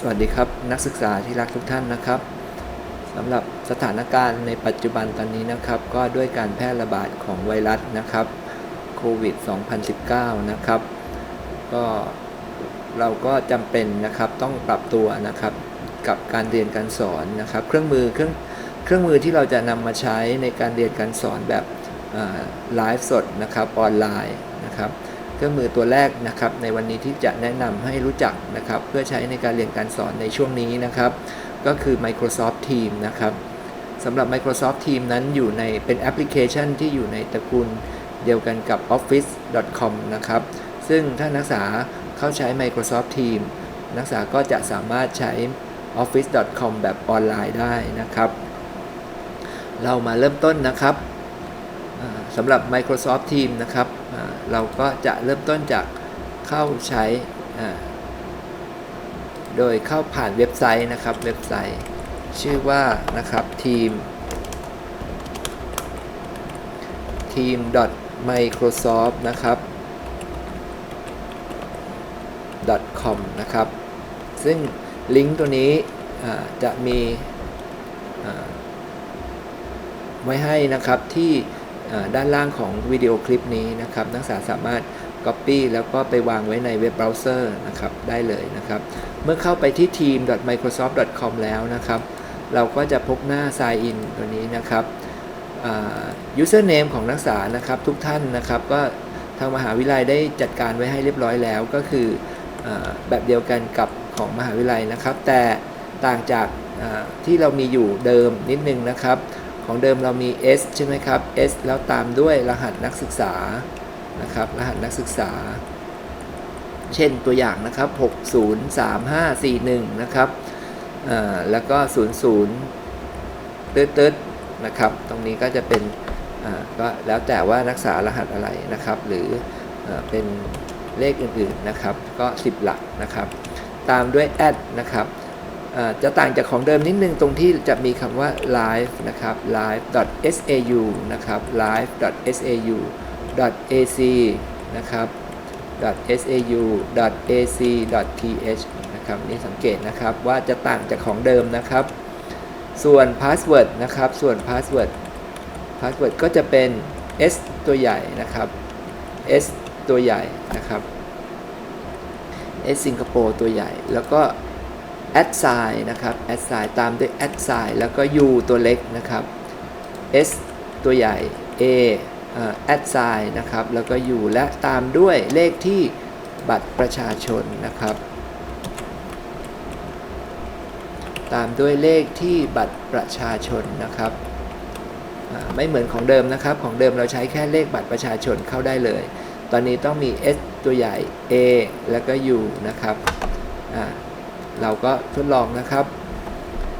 สวัสดีครับนักศึกษาที่รักทุกท่านนะครับสำหรับสถานการณ์ในปัจจุบันตอนนี้นะครับ ก็ด้วยการแพร่ระบาดของไวรัสนะครับโควิด 2019 นะครับ ก็เราก็จำเป็นนะครับต้องปรับตัวนะครับกับการเรียนการสอนนะครับ เครื่องมือเครื่องเครื่องมือที่เราจะนำมาใช้ในการเรียนการสอนแบบไลฟ์สดนะครับออนไลน์นะครับ เครื่องมือตัวแรกนะครับ ในวันนี้ที่จะแนะนำให้รู้จักนะครับ เพื่อใช้ในการเรียนการสอนในช่วงนี้นะครับ ก็คือ Microsoft Teams นะครับสำหรับ Microsoft Teams นั้นอยู่ในเป็นแอปพลิเคชันที่อยู่ในตระกูลเดียวกันกับ Office.com นะครับ ซึ่งถ้านักศึกษาเข้าใช้ Microsoft Teams นักศึกษาก็จะสามารถใช้ Office.com แบบออนไลน์ได้นะครับ เรามาเริ่มต้นนะครับ สำหรับ Microsoft Teams นะครับ เราก็จะเริ่มต้นจากเข้าใช้ โดยเข้าผ่านเว็บไซต์นะครับ เว็บไซต์ ชื่อว่านะครับ team team microsoft นะครับ com นะครับ ซึ่งลิงก์ตัวนี้จะมีไว้ให้นะครับที่ ด้านล่างของวิดีโอคลิปนี้นะครับ นักศึกษาสามารถ Copy แล้วก็ไปวางไว้ในเว็บเบราว์เซอร์นะครับได้เลยนะครับ เมื่อเข้าไปที่ team.microsoft.com แล้วนะครับ เราก็จะพบหน้า Sign In ตัวนี้นะครับ username ของนักศึกษานะครับทุกท่านนะครับก็ทางมหาวิทยาลัยได้จัดการไว้ให้เรียบร้อยแล้วก็คืออแบบเดียวกันกับของมหาวิทยาลัยนะครับ แต่ต่างจากที่เรามีอยู่เดิมนิดนึงนะครับ ของเดิมเรามี S ใช่ไหมครับ S แล้วตามด้วยรหัสนักศึกษานะครับรหัสนักศึกษา เช่นตัวอย่างนะครับ 603541 นะครับแล้วก็ 00ตืดตืดนะครับ ตรงนี้ก็จะเป็นก็แล้วแต่ว่านักศึกษารหัสอะไรนะครับ หรืออเป็นเลขอื่นๆนะครับ ก็ 10 หลักนะครับ ตามด้วย add นะครับ จะต่างจากของเดิมนิดนึงตรงที่จะมีคำว่า live นะครับ live.sau นะครับ live.sau .ac นะครับ .sau .ac .th นะครับนี่สังเกตนะครับว่าจะต่างจากของเดิมนะครับ ส่วน password นะครับส่วน password password ก็จะเป็น s ตัวใหญ่นะครับ s ตัวใหญ่นะครับ s สิงคโปร์ตัวใหญ่แล้วก็ a d s i g n นะครับ a d s i g n ตามด้วย a d s i g n แล้วก็ u ตัวเล็กนะครับ s ตัวใหญ่ a add sign นะครับ แล้วก็ u และตามด้วยเลขที่บัตรประชาชนนะครับ ตามด้วยเลขที่บัตรประชาชนนะครับ ไม่เหมือนของเดิมนะครับ ของเดิมเราใช้แค่เลขบัตรประชาชนเข้าได้เลย ตอนนี้ต้องมี s ตัวใหญ่ a แล้วก็ u นะครับ เราก็ทดลองนะครับ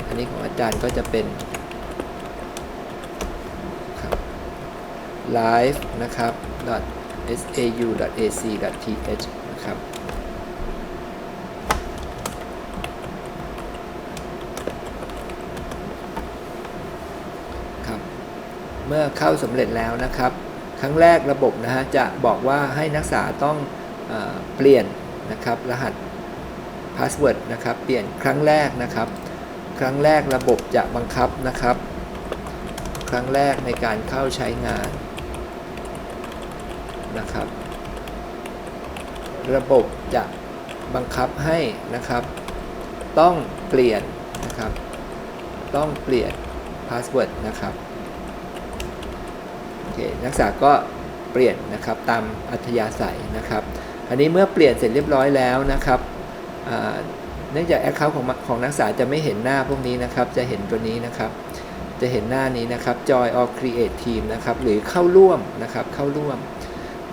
อันนี้ของอาจารย์ก็จะเป็น live นะครับ .sau .ac .th นะครับครับเมื่อเข้าสำเร็จแล้วนะครับ ครั้งแรกระบบนะฮะจะบอกว่าให้นักศึกษาต้องอเปลี่ยนนะครับรหัส พาสเวิร์ดนะครับ เปลี่ยนครั้งแรกนะครับ ครั้งแรกระบบจะบังคับนะครับ ครั้งแรกในการเข้าใช้งานนะครับ ระบบจะบังคับให้นะครับ ต้องเปลี่ยนนะครับ ต้องเปลี่ยนพาสเวิร์ดนะครับโอเคนักศึกษาก็เปลี่ยนนะครับตามอัธยาศัยนะครับ อันนี้เมื่อเปลี่ยนเสร็จเรียบร้อยแล้วนะครับ เนื่องจากแอคเคาท์ของของนักศึกษาจะไม่เห็นหน้าพวกนี้นะครับ จะเห็นตัวนี้นะครับ จะเห็นหน้านี้นะครับ Joy or Create Team นะครับ หรือเข้าร่วมนะครับ เข้าร่วม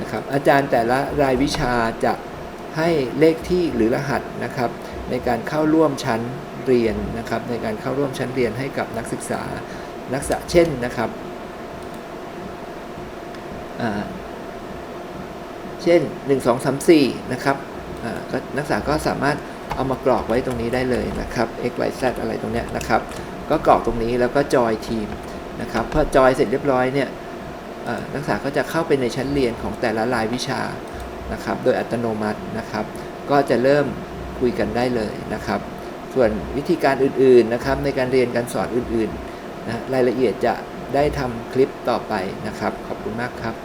นะครับ อาจารย์แต่ละรายวิชาจะให้เลขที่หรือรหัสนะครับ ในการเข้าร่วมชั้นเรียนนะครับ ในการเข้าร่วมชั้นเรียนให้กับนักศึกษา นักศึกษาเช่นนะครับเช่น 1 2 3 4 นะครับ นักศึกษาก็สามารถเอามากรอกไว้ตรงนี้ได้เลยนะครับ x y z อะไรตรงเนี้ยนะครับ ก็กรอกตรงนี้แล้วก็จอยทีมนะครับพอจอยเสร็จเรียบร้อยเนี่ยนักศึกษาก็จะเข้าไปในชั้นเรียนของแต่ละรายวิชานะครับ โดยอัตโนมัตินะครับ ก็จะเริ่มคุยกันได้เลยนะครับ ส่วนวิธีการอื่นๆนะครับ ในการเรียนการสอนอื่นๆนะรายละเอียดจะได้ทำคลิปต่อไปนะครับ ขอบคุณมากครับ